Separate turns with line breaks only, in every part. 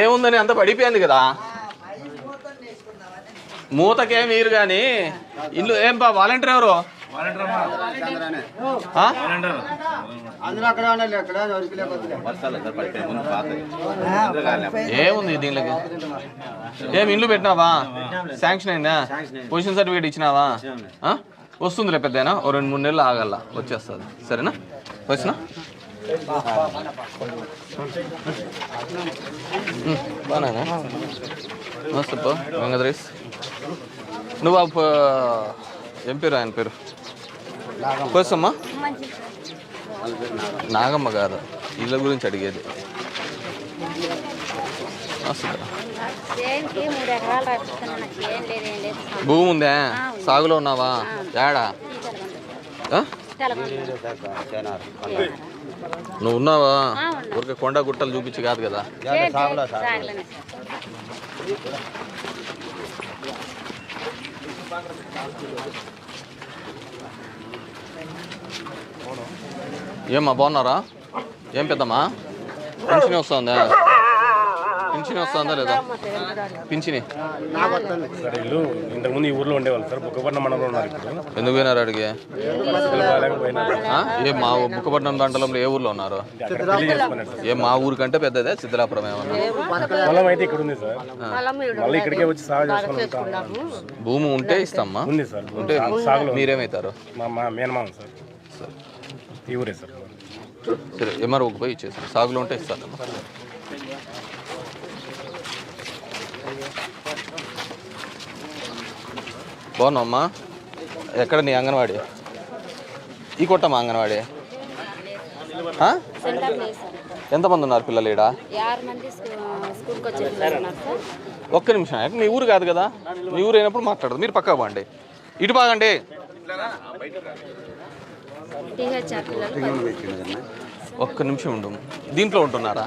ఏముందని అంత పడిపోయింది కదా? మూతకే మీరు కానీ ఇల్లు ఏం బా వాలంటీర్ ఎవరు? ఏముంది దీనికి ఏం ఇల్లు పెట్టినావా? శాంక్షన్ అయిందా? పొజిషన్ సర్టిఫికేట్ ఇచ్చినావా? వస్తుంది వస్తుందిలే పెద్దనా ఓ రెండు మూడు నెలలు ఆగల్లా వచ్చేస్తుంది. సరేనా? వచ్చినా బాగా నమస్తే పో వెంకటరేష్. నువ్వు ఏం పేరు ఆయన పేరు? కోసమ్మా? నాగమ్మ కాదు ఇళ్ళ గురించి అడిగేది. భూమి ఉందా? సాగులో ఉన్నావా? ఏడా ఆ? నువ్వు ఉన్నావా? ఊరికే కొండ గుట్టలు చూపించి కాదు కదా? ఏమ్మా బాగున్నారా? ఏం పెద్దమ్మా? పింఛని వస్తుందా? పింఛని వస్తుందా లేదా? పింఛని.
సార్ ఇల్లు ఇంతకుముందు ఈ ఊర్లో ఉండేవాళ్ళు సార్. బుక్కపట్నం మండలంలో ఉన్నారు ఇప్పుడు.
ఎందుకు పోయినారు అడిగి ఆ? ఏ మా బుక్కపట్నం మండలంలో ఏ ఊర్లో ఉన్నారు? ఏ మా ఊరి కంటే పెద్దదే? సిద్ధలాపురం ఏమన్నా?
పొలం అయితే ఇక్కడ ఉంది సార్. మళ్ళీ ఇక్కడికే వచ్చి సాగు చేసుకుని
భూమి ఉంటే ఇస్తామ్మా?
ఉంది సార్
ఉంటే
సాగులో ఉంది.
మీరేమవుతారు?
మా మా మేనమామ సార్. ఈ ఊరే సార్.
సరే ఎంఆర్ఓకి పోయి ఇచ్చేసి సాగులో ఉంటే ఇస్తాను బాగున్నామ్మా ఎక్కడ నీ అంగన్వాడి? ఈ కొట్టమ్మా అంగన్వాడి? ఎంతమంది ఉన్నారు పిల్లలు ఈడ? ఒక్క నిమిషం మీ ఊరు కాదు కదా? మీ ఊరు అయినప్పుడు మాట్లాడదు. మీరు పక్క బాండి ఇటు బాగండి. ఒక్క నిమిషం ఉండు. దీంట్లో ఉంటున్నారా?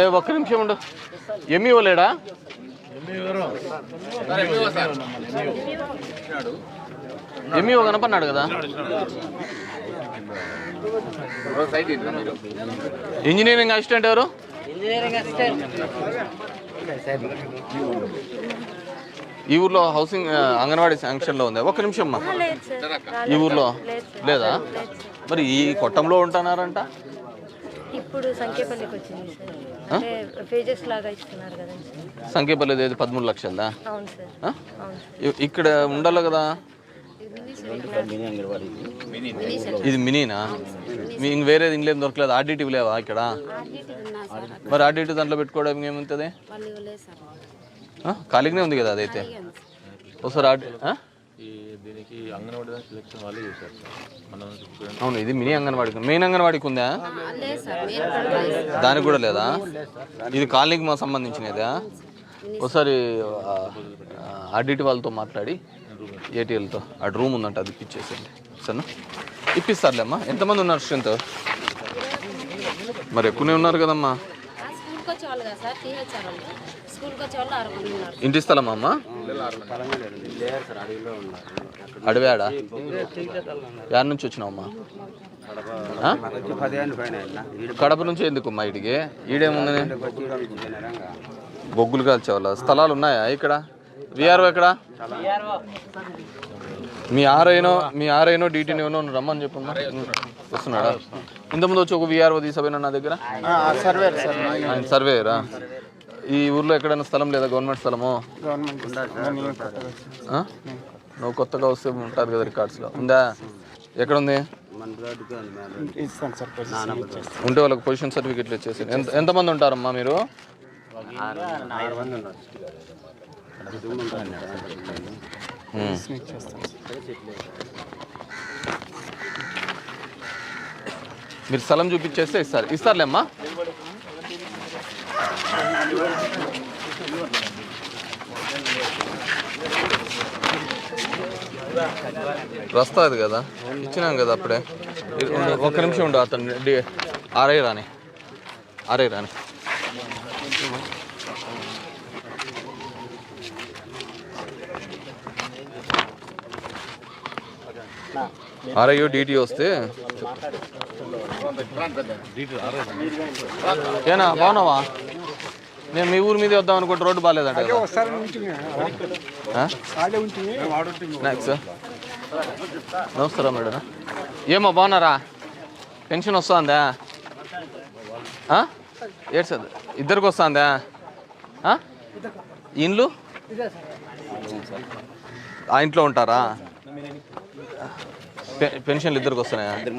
ఏ ఒక్క నిమిషం ఉండు. ఎంఈఓ ఇవ్వలేడా ఎంఈఓ కనపన్నాడు కదా? ఇంజనీరింగ్ అసిస్టెంట్ ఎవరు? ఈ ఊర్లో హౌసింగ్ అంగన్వాడీ శాంక్షన్లో ఉంది? ఒక్క నిమిషం అమ్మా. ఈ ఊర్లో.
లేదా
మరి ఈ కొట్టంలో ఉంటున్నారంట?
ఇప్పుడు సంఖ్యపల్లికి వచ్చింది సార్. అంటే పేజెస్ లాగా ఇస్తున్నారు కదండి
సంఖ్యపల్లి ఏది పదమూడు లక్షలదా
అవును సార్.
ఇక్కడ ఉండాలి కదా? ఇది మినీనా? మీ ఇంక వేరేది ఇంకేం దొరకలేదు? ఆర్డిటివ్ లేవా ఇక్కడ?
ఆర్డీటీ
మరి ఆర్డిటివ్ దాంట్లో పెట్టుకోవడం ఏముంటుంది? ఖాళీగానే ఉంది కదా అదైతే? ఒకసారి ఆర్డి
దీనికి అంగన్వాడీ సెలెక్షన్ వాళ్ళే చేశారు సార్. మనం
అవును ఇది మినీ అంగన్వాడికి మెయిన్ అంగన్వాడికి ఉందా. దానికి కూడా లేదా? ఇది కాలనీకి మా సంబంధించినదా? ఒకసారి ఆర్డిటి వాళ్ళతో మాట్లాడి ఏటీఎల్తో ఆ రూమ్ ఉందంట అది ఇప్పించేసేయండి. సరేనా? ఇప్పిస్తారులేమ్మా. ఎంతమంది ఉన్నారు స్ట్రెంత్ మరి ఎక్కువనే ఉన్నారు కదమ్మా.
స్కూల్కి వాళ్ళు ఆరు మంది ఉన్నారు
ఇంటి స్థలం అమ్మ? అడవాడా యాడ్ నుంచి వచ్చినావమ్మా? కడప నుంచి ఎందుకమ్మా ఇటుకి ఈడేముందని
వచ్చి ఈడ కూర్చున్నారంగా.
బొగ్గులు కాల్చేవాళ్ళ? స్థలాలు ఉన్నాయా ఇక్కడ? విఆర్ఓ ఎక్కడ? మీ ఆర్ఐనో మీ ఆర్ఐనో డీటీనో రమ్మని చెప్పమ్మా. వస్తున్నాడా? ఇంతకుముందు వచ్చి ఒక విఆర్ఓ తీసుకుపోయినా నా దగ్గర? ఆయన సర్వేరా ఈ ఊర్లో ఎక్కడైనా స్థలం లేదా గవర్నమెంట్ స్థలము? నువ్వు కొత్తగా వస్తే ఉంటుంది కదా రికార్డ్స్లో. ఉందా? ఎక్కడ ఉంది. ఉంటే వాళ్ళకి పొజిషన్ సర్టిఫికెట్లు ఇచ్చేసి. ఎంత ఎంతమంది ఉంటారమ్మా మీరు. మీరు స్థలం చూపించేస్తే ఇస్తారు. ఇస్తారులేమ్మా? వస్తుంది కదా? ఇచ్చినాం కదా అప్పుడే. ఒక ఒక్క నిమిషం ఉండు అతను అరే రాని. ఆర్ఐ రాని. ఆర్ఐయో డిటి వస్తే. ఏనా బాగున్నావా? నేను మీ ఊరి మీద వద్దాం అనుకుంటే రోడ్డు బాగాలేదంట నమస్కారం మేడం. ఏమో బాగున్నారా? పెన్షన్ వస్తుందా? ఏడు సార్ ఇద్దరికి వస్తుందా? ఆ? ఇండ్లు? ఆ ఇంట్లో ఉంటారా? పె- పెన్షన్లు ఇద్దరికి వస్తున్నాయా?
ఇద్దరు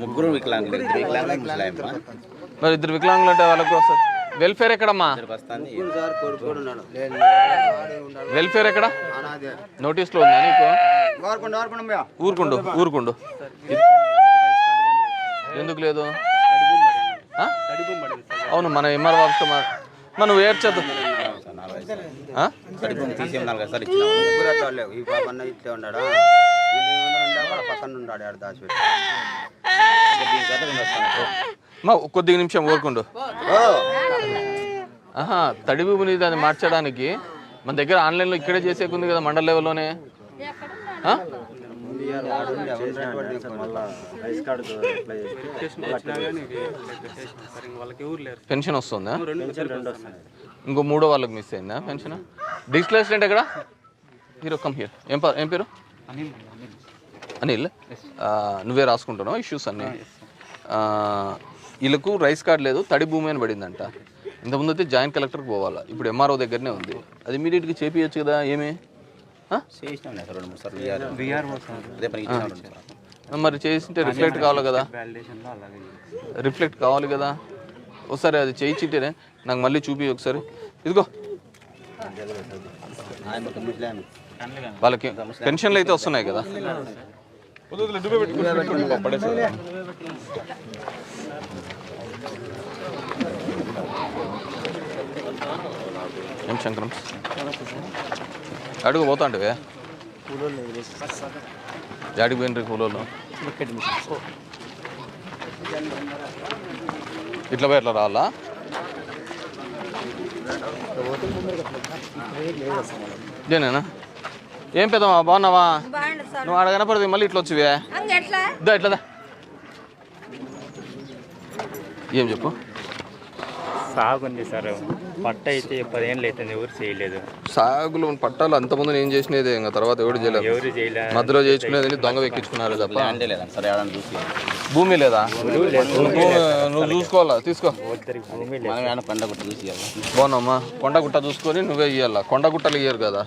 ముగ్గురు వికలాంగులు ఇద్దరు వికలాంగులు ముసలాయమ్మ.
మరి ఇద్దరు వికలాంగులు అంటే వాళ్ళకి వస్తుంది. వెల్ఫేర్ ఎక్కడమ్మా? వెల్ఫేర్ ఎక్కడ?
నోటీస్
నోటీస్లో ఉందా నీకు? ఊరుకుండు ఊరుకుండు. ఎందుకు లేదు? అవును మన ఎంఆర్ బాబు మనం
ఏడ్చదు ఇట్లే
మా కొద్ది నిమిషం ఊరుకుండు.
ఓ.
ఆహా తడి భూమిని దాన్ని మార్చడానికి? మన దగ్గర ఆన్లైన్లో ఇక్కడే చేసేకుంది కదా మండల లెవెల్లోనే. పెన్షన్ వస్తుందా? ఇంకో మూడో వాళ్ళకి మిస్ అయిందా పెన్షన్? డిజిటల్ అసిస్టెంట్ ఎక్కడ? హీరో కమ్ హియర్ ఏం ఏం పేరు? అనిల్ నువ్వే రాసుకుంటున్నావు ఇష్యూస్ అన్నీ. ఆ, వీళ్ళకు రైస్ కార్డ్ లేదు తడి భూమి అని పడిందంట. ఇంతకుముందు అయితే జాయింట్ కలెక్టర్కి పోవాలా? ఇప్పుడు ఎంఆర్ఓ దగ్గరనే ఉంది. అది ఇమీడియట్గా చేపియచ్చు కదా ఏమి. మరి చేసింటే రిఫ్లెక్ట్ కావాలి కదా? రిఫ్లెక్ట్ కావాలి కదా? ఒకసారి అది చేయించింటేనే నాకు మళ్ళీ చూపి ఒకసారి. ఇదిగో. వాళ్ళకి పెన్షన్లు అయితే వస్తున్నాయి కదా? ఏం శంకరం అడుగు పోతా అంటే యాడికి పోయినరు కూలోళ్ళు. ఇట్లా పోయి ఇట్లా రావాలా? ఇదేనేనా? ఏం పెద్దమ్మా బాగున్నావా? నువ్వు ఆడ కనపడదు మళ్ళీ ఇట్లా వచ్చివే? దా ఇట్లా దా. ఏం చెప్పు?
సాగు ఉంది సార్ పట్ట అయితే పదిహేనులు అవుతుంది ఎవరు చేయలేదు.
సాగులు పట్టాలు అంతకుముందు నేను చేసినదే ఇంకా తర్వాత ఎవడు చేయలేదు.
ఎవరు చేయలే.
మధ్యలో చేయించుకునేది దొంగ ఎక్కించుకున్నారు తప్ప. భూమి లేదా? నువ్వు చూసుకోవాలా? తీసుకో.
పండగ చూసి
బాగున్నామ్మా కొండగుట్ట చూసుకొని నువ్వే ఇవ్వాలా కొండగుట్టలు ఇయ్యరు కదా.